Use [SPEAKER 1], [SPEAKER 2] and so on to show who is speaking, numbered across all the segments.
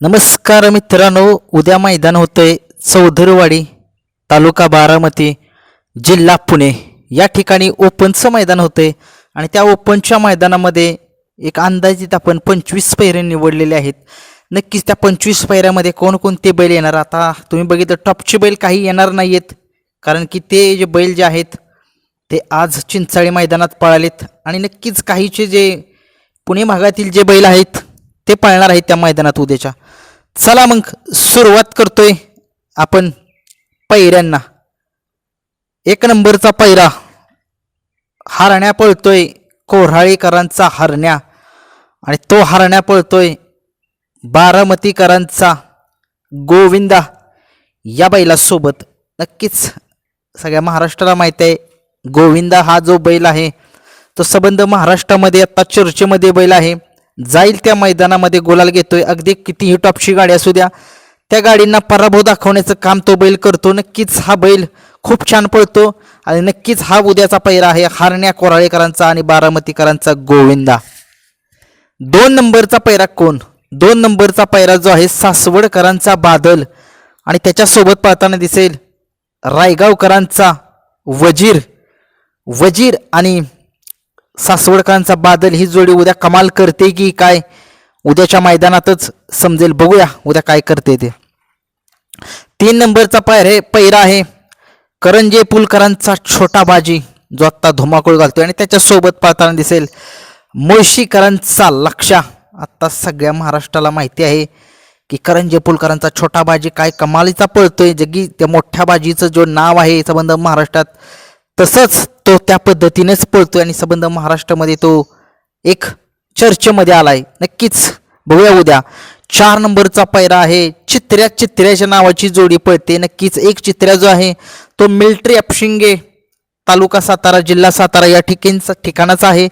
[SPEAKER 1] नमस्कार मित्रांनो उद्या मैदान होतंय चौधरवाडी तालुका बारामती जिल्हा पुणे. या ठिकाणी ओपनचं मैदान होतंय आणि त्या ओपनच्या मैदानामध्ये एक अंदाजित आपण पंचवीस पैरे निवडलेले आहेत. नक्कीच त्या पंचवीस पैऱ्यामध्ये कोणकोणते बैल येणार? आता तुम्ही बघितलं टॉपचे बैल काही येणार नाही आहेत कारण की ते जे बैल जे आहेत ते आज चिंचाळी मैदानात पळालेत. आणि नक्कीच काहीचे जे पुणे भागातील जे बैल आहेत ते पळणार आहेत त्या मैदानात उद्याच्या. चला मग सुरुवात करतोय आपण पैऱ्यांना. एक नंबरचा पैरा. हरण्या पळतोय कोऱ्हाळीकरांचा हरण्या. आणि तो हरण्या पळतोय बारामतीकरांचा गोविंदा या बैलासोबत. नक्कीच सगळ्या महाराष्ट्राला माहीत आहे गोविंदा हा जो बैल आहे तो संबंध महाराष्ट्रामध्ये आता चर्चेमध्ये बैल आहे. जाईल त्या मैदानामध्ये गोलाल घेतोय. अगदी कितीही टॉपची गाडी असू द्या त्या गाडींना पराभव दाखवण्याचं काम तो बैल करतो. नक्कीच हा बैल खूप छान पळतो आणि नक्कीच हा उद्याचा पैरा आहे हारण्या कोराळेकरांचा आणि बारामतीकरांचा गोविंदा. दोन नंबरचा पैरा कोण? दोन नंबरचा पैरा जो आहे सासवडकरांचा बादल आणि त्याच्यासोबत पाहताना दिसेल रायगावकरांचा वजीर. वजीर आणि सासवडकरांचा बादल ही जोडी उद्या कमाल करते की काय? उद्याच्या मैदानातच समजेल. बघूया उद्या काय करते ते. तीन नंबरचा पायर हे पैरा आहे. करंजे पुलकरांचा छोटा बाजी जो आत्ता धुमाकूळ घालतोय आणि त्याच्यासोबत पाळताना दिसेल मुळशीकरांचा लक्षा आत्ता सगळ्या महाराष्ट्राला माहिती आहे की करंजे पुलकरांचा छोटा बाजी काय कमालीचा पळतोय. जगी त्या मोठ्या बाजीचं जो नाव आहे संबंध महाराष्ट्रात तसंच तो त्या पद्धतीनेच पळतोय आणि संबंध महाराष्ट्रामध्ये तो एक चर्चेमध्ये आलाय. नक्कीच बघूया उद्या. चार नंबरचा पैरा आहे. चित्र्या चित्र्याच्या नावाची जोडी पळते. नक्कीच एक चित्र्या जो आहे तो मिल्ट्री अपशिंगे तालुका सातारा जिल्हा सातारा या ठिकाणचा ठिकाणाचा आहे.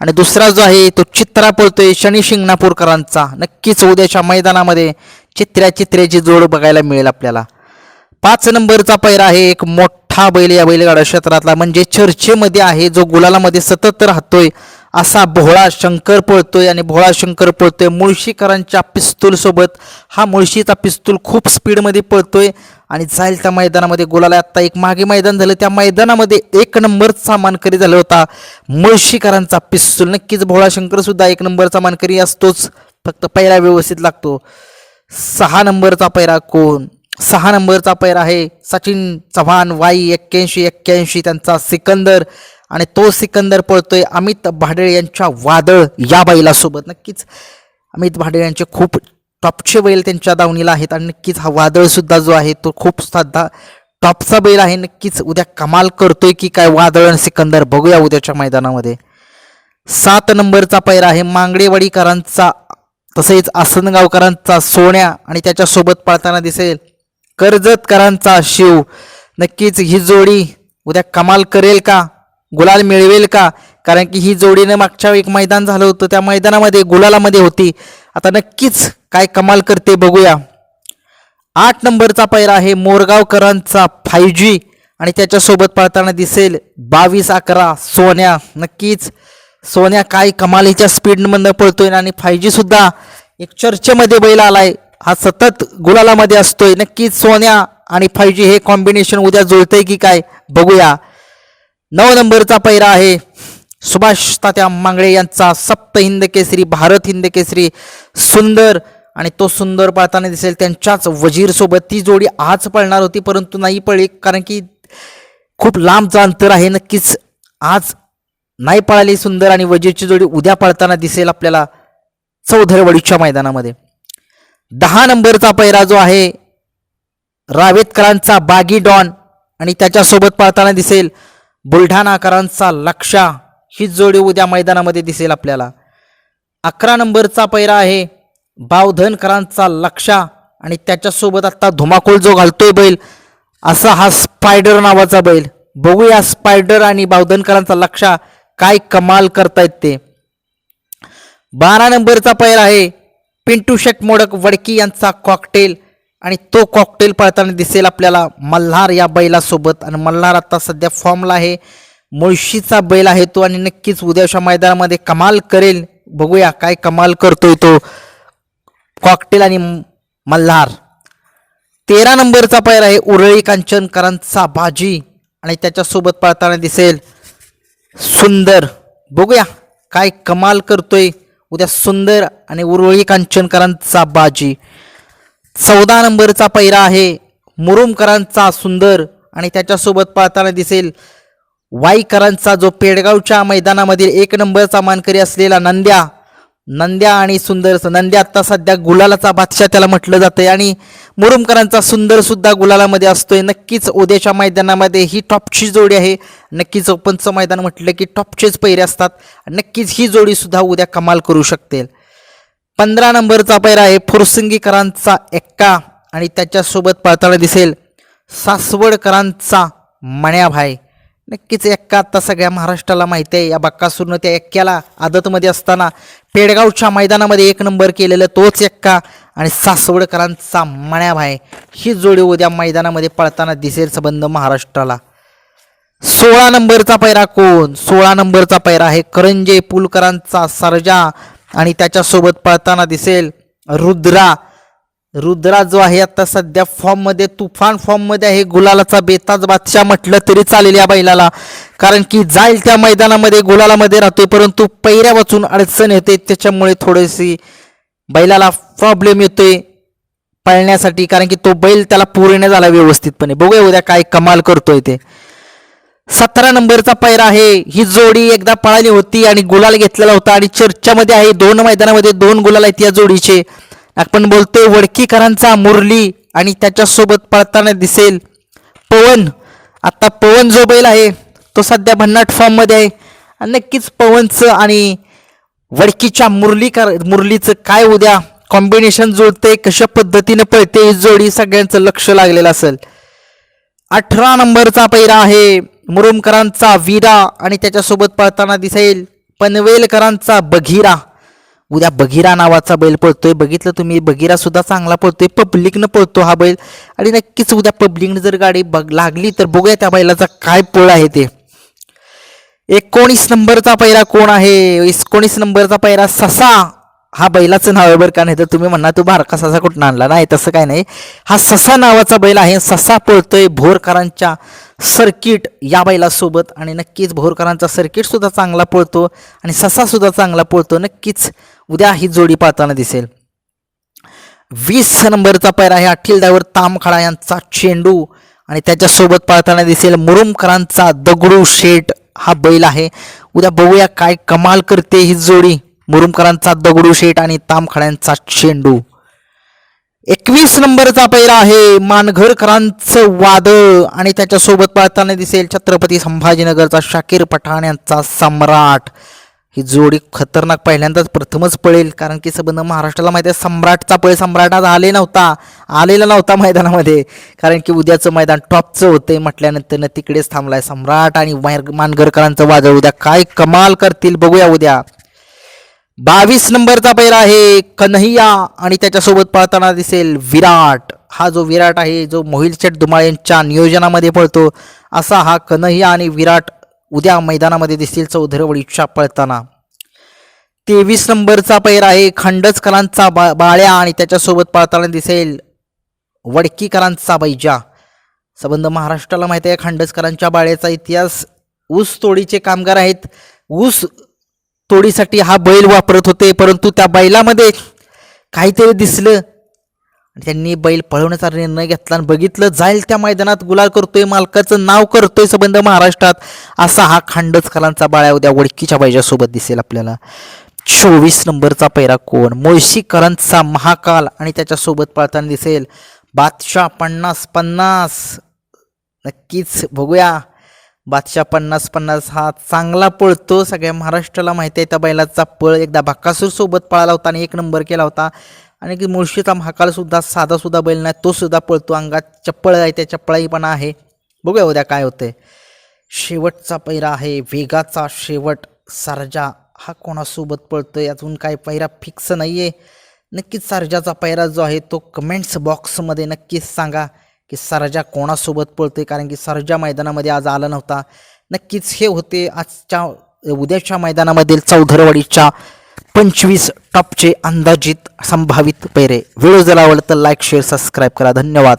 [SPEAKER 1] आणि दुसरा जो आहे तो चित्रा पळतोय शनी शिंगणापूरकरांचा. नक्कीच उद्याच्या मैदानामध्ये चित्र्या चित्र्याची जोड बघायला मिळेल आपल्याला. पाच नंबरचा पैरा आहे. एक मोठा बैल या बैलगाडा क्षेत्रातला म्हणजे चर्चेमध्ये आहे जो गुलालामध्ये सतत राहतोय असा भोळा शंकर पळतोय आणि भोळा शंकर पळतोय. मुळशीकरांच्या पिस्तूल सोबत हा मुळशीचा पिस्तूल खूप स्पीडमध्ये पळतोय आणि जाईल त्या मैदानामध्ये गुलाला आत्ता एक मागे मैदान झालं. त्या मैदानामध्ये एक नंबरचा मानकरी झाला होता. मुळशीकरांचा पिस्तूल. नक्कीच भोळा शंकर सुद्धा एक नंबरचा मानकरी असतोच. फक्त पैरा व्यवस्थित लागतो. सहा नंबरचा पैरा कोण? सहा नंबरचा पैरा आहे. सचिन चव्हाण वाई एक्क्याऐंशी एक्क्याऐंशी त्यांचा सिकंदर आणि तो सिकंदर पळतोय अमित भाडेळ यांच्या वादळ या बैलासोबत. नक्कीच अमित भाडेळ यांचे खूप टॉपचे बैल त्यांच्या दावणीला आहेत आणि नक्कीच हा वादळ सुद्धा जो आहे तो खूप साधा टॉपचा बैल आहे. नक्कीच उद्या कमाल करतोय की काय वादळ आणि सिकंदर बघूया उद्याच्या मैदानामध्ये. सात नंबरचा पैर आहे मांगडेवाडीकरांचा तसेच आसनगावकरांचा सोन्या आणि त्याच्यासोबत पळताना दिसेल. कर्जतकरांचा शिव. नक्कीच ही जोडी उद्या कमाल करेल का? गुलाल मिळवेल का? कारण की ही जोडीनं मागच्या एक मैदान झालं होतं त्या मैदानामध्ये गुलालामध्ये होती. आता नक्कीच काय कमाल करते बघूया. आठ नंबरचा पैरा आहे मोरगावकरांचा फाईव्ह जी आणि त्याच्यासोबत पळताना दिसेल बावीस अकरा सोन्या. नक्कीच सोन्या काय कमालीच्या स्पीडमधनं पळतोय आणि फाय जी सुद्धा एक चर्चेमध्ये बैल आलाय. हा सतत गुलालामध्ये असतोय. नक्कीच सोन्या आणि फाय जी हे कॉम्बिनेशन उद्या जुळतंय की काय बघूया. नऊ नंबरचा पैरा आहे. सुभाष तात्या मांगळे यांचा सप्त हिंद केसरी भारत हिंद केसरी. सुंदर आणि तो सुंदर पळताना दिसेल त्यांच्याच वजीरसोबत ती जोडी आज पळणार होती परंतु नाही पळली कारण की खूप लांबचं अंतर आहे. नक्कीच आज नाही पळाली सुंदर आणि वजीरची जोडी उद्या पळताना दिसेल आपल्याला चौधरवडीच्या मैदानामध्ये. दहा नंबरचा पैरा जो आहे रावेतकरांचा बागी डॉन आणि त्याच्यासोबत पळताना दिसेल बुलढाणाकरांचा लक्षा. ही जोडी उद्या मैदानामध्ये दिसेल आपल्याला. अकरा नंबरचा पैरा आहे बावधनकरांचा लक्षा आणि त्याच्यासोबत आत्ता धुमाकूळ जो घालतोय बैल असा हा स्पायडर नावाचा बैल. बघूया स्पायडर आणि बावधनकरांचा लक्षा काय कमाल करतायत ते. बारा नंबरचा पैर आहे पिंटू शेट मोडक वडकी यांचा कॉकटेल आणि तो कॉकटेल पळताना दिसेल आपल्याला मल्हार या बैलासोबत. आणि मल्हार आता सध्या फॉर्मला आहे. मुळशीचा बैल आहे तो आणि नक्कीच उद्याच्या मैदानामध्ये कमाल करेल. बघूया काय कमाल करतोय तो कॉकटेल आणि मल्हार. तेरा नंबरचा पैर आहे उरळी कांचनकरांचा बाजी. आणि त्याच्यासोबत पळताना दिसेल सुंदर. बघूया काय कमाल करतोय उद्या सुंदर आणि उर्वळी कांचनकरांचा बाजी. चौदा नंबरचा पैरा आहे. मुरुमकरांचा सुंदर आणि त्याच्यासोबत पाळताना दिसेल वाईकरांचा जो पेडगावच्या मैदानामधील एक नंबरचा मानकरी असलेला नंद्या. नंद्या आणि सुंदर नंद्या आता सध्या गुलालाचा बादशाह त्याला म्हटलं जातंय आणि मुरुमकरांचा सुंदर सुद्धा गुलालामध्ये असतोय. नक्कीच उद्याच्या मैदानामध्ये ही टॉपची जोडी आहे. नक्कीच ओपनचं मैदान म्हटलं की टॉपचेच पैरे असतात. नक्कीच ही जोडी सुद्धा उद्या कमाल करू शकते पंधरा नंबरचा पैरा आहे फुरसंगीकरांचा एक्का आणि त्याच्यासोबत पाळताना दिसेल सासवडकरांचा मण्याभाई. नक्कीच एक्का आता सगळ्या महाराष्ट्राला माहिती आहे. या बक्कासूरनं त्या एक्क्याला आदतमध्ये असताना पेडगावच्या मैदानामध्ये एक नंबर केलेलं तोच एक्का आणि सासवडकरांचा मण्याभाय ही जोडी उद्या मैदानामध्ये पळताना दिसेल संबंध महाराष्ट्राला. सोळा नंबरचा पैरा कोण? सोळा नंबरचा पैरा आहे करंजे पुलकरांचा सरजा आणि त्याच्यासोबत पळताना दिसेल रुद्रा. रुद्रा जो आहे आता सध्या फॉर्ममध्ये तुफान फॉर्ममध्ये आहे. गुलालाचा बेताज बादशाह म्हटलं तरी चालेल या बैलाला. कारण की जाईल त्या मैदानामध्ये गुलालामध्ये राहतोय. परंतु पैऱ्या वाचून अडचण येते. त्याच्यामुळे थोडीशी बैलाला प्रॉब्लेम येतोय पळण्यासाठी. कारण की तो बैल त्याला पूर्ण झाला व्यवस्थितपणे. बघूया उद्या काय कमाल करतोय ते. सतरा नंबरचा पैरा आहे. ही जोडी एकदा पळाली होती आणि गुलाल घेतलेला होता. आणि चर्चामध्ये आहे. दोन मैदानामध्ये दोन गुलाल आहेत या जोडीचे. आपण बोलतोय वडकीकरांचा मुरली आणि त्याच्यासोबत पळताना दिसेल. पवन आता पवन जो बैल आहे तो सध्या भन्नाट फॉर्ममध्ये आहे. आणि नक्कीच पवनचं आणि वडकीच्या मुरलीकर मुरलीचं काय उद्या कॉम्बिनेशन जुळते कशा पद्धतीनं पळते ही जोडी सगळ्यांचं लक्ष लागलेलं असेल. अठरा नंबरचा पैरा आहे. मुरुमकरांचा वीरा आणि त्याच्यासोबत पळताना दिसेल. पनवेलकरांचा बघिरा. उद्या बघिरा नावाचा बैल पळतोय. बघितलं तुम्ही बघिरा सुद्धा चांगला पळतोय. पब्लिकनं पळतो हा बैल. आणि नक्कीच उद्या पब्लिकनं जर गाडी बघ लागली तर बघूया त्या बैलाचा काय पळ आहे ते. एकोणीस नंबरचा पैरा कोण आहे? एकोणीस नंबरचा पैरा ससा. हा बैलाचं नाव आहे बरं का नाही तर तुम्ही म्हणणार तू बारका ससा कुठून आणला? नाही तसं काय नाही. हा ससा नावाचा बैल आहे. ससा पळतोय भोरकरांच्या सर्किट या बैलासोबत आणि नक्कीच भोरकरांचा सर्किटसुद्धा चांगला पळतो आणि ससासुद्धा चांगला पळतो. नक्कीच उद्या ही जोडी पाहताना दिसेल. वीस नंबरचा पैरा आहे अठील तामखाडा यांचा चेंडू आणि त्याच्यासोबत पाळताना दिसेल मुरुमकरांचा दगडू शेट हा बैल आहे. उद्या बघूया काय कमाल करते ही जोडी. मुरुमकरांचा दगडू शेट आणि तामखाड्यांचा चेंडू. एकवीस नंबरचा पैरा आहे मानघरकरांचं वादळ. आणि त्याच्यासोबत पाळताना दिसेल छत्रपती संभाजीनगरचा शाकीर पठाण यांचा सम्राट. ही जोडी खतरनाक पहिल्यांदाच प्रथमच पळेल कारण की संबंध महाराष्ट्राला माहिती आहे सम्राटचा पळ सम्राट आज आले नव्हता. आलेला नव्हता मैदानामध्ये कारण की उद्याचं मैदान टॉपचं होते म्हटल्यानंतर तिकडेच थांबलाय सम्राट आणि मानघरकरांचं वादळ. उद्या काय कमाल करतील बघूया उद्या. बावीस नंबरचा पैरा आहे कन्हैया आणि त्याच्यासोबत पळताना दिसेल विराट. हा जो विराट आहे जो मोहिल शेट धुमाळ यांच्या नियोजनामध्ये पळतो असा हा कन्हैया आणि विराट उद्या मैदानामध्ये दिसतील चौधरवडीच्या पळताना. तेवीस नंबरचा पैर आहे खंडचकरांचा बा बाळ्या आणि त्याच्यासोबत पळताना दिसेल वडकीकरांचा बैजा. संबंध महाराष्ट्राला माहिती आहे खंडचकरांच्या बाळ्याचा इतिहास ऊस तोडीचे कामगार आहेत. ऊस तोडीसाठी हा बैल वापरत होते परंतु त्या बैलामध्ये काहीतरी दिसलं. आणि त्यांनी बैल पळवण्याचा निर्णय घेतला आणि बघितलं जाईल त्या मैदानात गुलाल करतोय मालकाचं नाव करतोय सबंध महाराष्ट्रात. असा हा खांडचकरांचा बाळ्या उद्या वडकीच्या बैजासोबत दिसेल आपल्याला. चोवीस नंबरचा पैरा कोण? मुळशीकरांचा महाकाल आणि त्याच्यासोबत पळताना दिसेल. बादशाह पन्नास पन्नास. नक्कीच बघूया. बादशाह पन्नास पन्नास हा चांगला पळतो. सगळ्या महाराष्ट्राला माहिती आहे त्या बैलाचा पळ एकदा भक्कासूरसोबत पळाला होता आणि एक नंबर केला होता. आणि की मुळशीचा महाकाल सुद्धा साधा सुद्धा बैल नाही तो सुद्धा पळतो. अंगात चप्पळ आहे त्या चप्पळाईपणा आहे. बघूया उद्या काय होते शेवटचा पैरा आहे वेगाचा शेवट. सारजा हा कोणासोबत पळतोय? अजून काय पैरा फिक्स नाही आहे नक्कीच सारजाचा पैरा जो आहे तो कमेंट्स बॉक्समध्ये नक्कीच सांगा. की सरजा कोणासोबत पळतोय? कारण की सरजा मैदानामध्ये आज आला नव्हता. नक्कीच हे होते आजच्या उद्याच्या मैदानामधील चौधरवाडीच्या पंचवीस टॉपचे अंदाजित संभावित पैरे. व्हिडिओ जर आवडलं तर लाईक शेअर सबस्क्राईब करा. धन्यवाद.